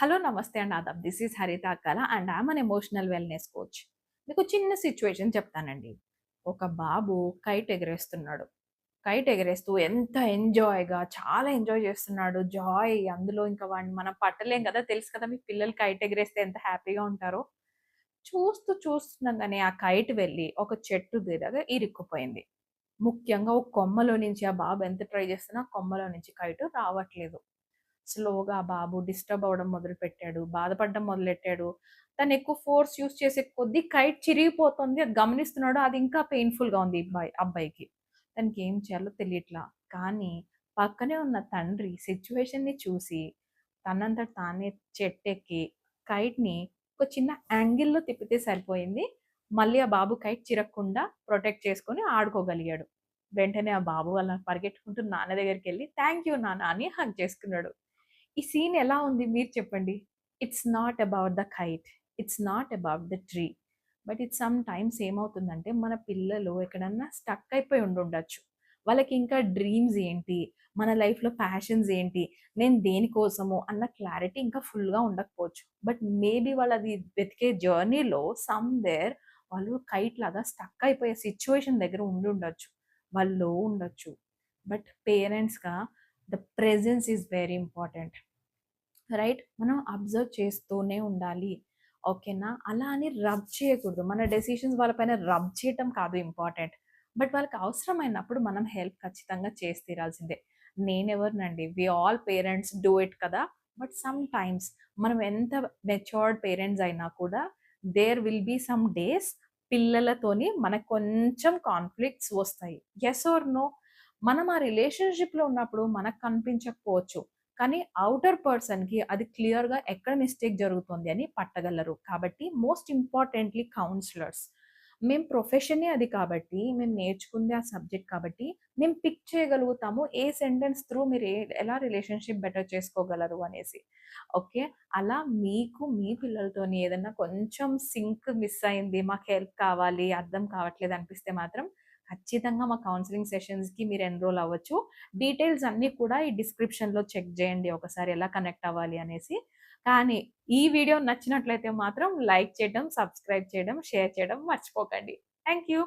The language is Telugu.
హలో నమస్తే and Aadab. This is Haritha Akkala and I'm an emotional wellness coach. మీకు చిన్న సిచ్యువేషన్ చెప్తానండి. ఒక బాబు కైట్ ఎగరేస్తున్నాడు. కైట్ ఎగరేస్తూ ఎంత ఎంజాయ్గా చాలా ఎంజాయ్ చేస్తున్నాడు. జాయ్ అందులో ఇంకా వాడిని మనం పట్టలేం కదా తెలుసు కదా మీ పిల్లలు కైట్ ఎగరేస్తే ఎంత హ్యాపీగా ఉంటారో. చూస్తూ చూస్తుండగానే ఆ కైట్ వెళ్ళి ఒక చెట్టు దగ్గర ఇరుక్కుపోయింది. ముఖ్యంగా ఒక కొమ్మలో నుంచి ఆ బాబు ఎంత ట్రై చేస్తున్నా కొమ్మలో నుంచి కైట్ రావట్లేదు. స్లోగా బాబు డిస్టర్బ్ అవ్వడం మొదలుపెట్టాడు బాధపడడం మొదలెట్టాడు. తను ఎక్కువ ఫోర్స్ యూస్ చేసే కొద్దీ కైట్ చిరిగిపోతుంది అది గమనిస్తున్నాడు అది ఇంకా పెయిన్ఫుల్గా ఉంది అబ్బాయి అబ్బాయికి. తనకి ఏం చేయాలో తెలియట్లా. కానీ పక్కనే ఉన్న తండ్రి సిచ్యువేషన్ని చూసి తనంత తానే చెట్టెక్కి కైట్ని ఒక చిన్న యాంగిల్లో తిప్పితే సరిపోయింది. మళ్ళీ ఆ బాబు కైట్ చిరగకుండా ప్రొటెక్ట్ చేసుకొని ఆడుకోగలిగాడు. వెంటనే ఆ బాబు అలా పరిగెట్టుకుంటూ నాన్న దగ్గరికి వెళ్ళి థ్యాంక్ యూ నాన్న అని హక్ చేసుకున్నాడు. ఈ సీన్ ఎలా ఉంది మీరు చెప్పండి. It's not about the kite it's not about the tree but it sometimes ఏమవుతుందంటే మన పిల్లలు ఎక్కడన్నా స్టక్ అయిపోయి ఉండుండొచ్చు వాళ్ళకి ఇంకా డ్రీమ్స్ ఏంటి? మన లైఫ్లో ప్యాషన్స్ ఏంటి? నేను దేనికోసము? అన్న క్లారిటీ ఇంకా ఫుల్గా ఉండకపోవచ్చు. బట్ మేబీ వాళ్ళు అది వెతికే జర్నీలో సమ్వేర్ వాళ్ళు కైట్ లాగా స్టక్ అయిపోయే సిచ్యువేషన్ దగ్గర ఉండి ఉండొచ్చు. వాళ్ళు ఉండొచ్చు. But పేరెంట్స్గా the presence is very important right? మనం అబ్జర్వ్ చేస్తూనే ఉండాలి. ఓకేనా? అలా అని రబ్ చేయకూడదు. మన డెసిషన్స్ వాళ్ళపైన రబ్ చేయటం కాదు ఇంపార్టెంట్. బట్ వాళ్ళకి అవసరమైనప్పుడు మనం హెల్ప్ ఖచ్చితంగా చేసి తీరాల్సిందే. నేనెవరినండి? We all parents do it కదా? బట్ సమ్ టైమ్స్ మనం ఎంత మెచ్యూర్డ్ పేరెంట్స్ అయినా కూడా there will be some days పిల్లలతోని మనకు కొంచెం కాన్ఫ్లిక్ట్స్ వస్తాయి. Yes or no? మనం ఆ రిలేషన్షిప్లో ఉన్నప్పుడు మనకు కనిపించకపోవచ్చు. కానీ అవుటర్ పర్సన్కి అది క్లియర్గా ఎక్కడ మిస్టేక్ జరుగుతుంది అని పట్టగలరు. కాబట్టి మోస్ట్ ఇంపార్టెంట్లీ కౌన్సిలర్స్ మేము ప్రొఫెషనే అది కాబట్టి మేము నేర్చుకుంది ఆ సబ్జెక్ట్ కాబట్టి మేము పిక్ చేయగలుగుతాము ఏ సెంటెన్స్ త్రూ మీరు ఏ ఎలా రిలేషన్షిప్ బెటర్ చేసుకోగలరు అనేసి. ఓకే అలా మీకు మీ పిల్లలతోని ఏదైనా కొంచెం సింక్ మిస్ అయింది మాకు హెల్ప్ కావాలి అర్థం కావట్లేదు అనిపిస్తే మాత్రం ఖచ్చితంగా మా కౌన్సిలింగ్ సెషన్స్కి మీరు ఎన్రోల్ అవ్వచ్చు. డీటెయిల్స్ అన్నీ కూడా ఈ డిస్క్రిప్షన్లో చెక్ చేయండి ఒకసారి ఎలా కనెక్ట్ అవ్వాలి అనేసి. కానీ ఈ వీడియో నచ్చినట్లయితే మాత్రం లైక్ చేయడం సబ్స్క్రైబ్ చేయడం షేర్ చేయడం మర్చిపోకండి. Thank you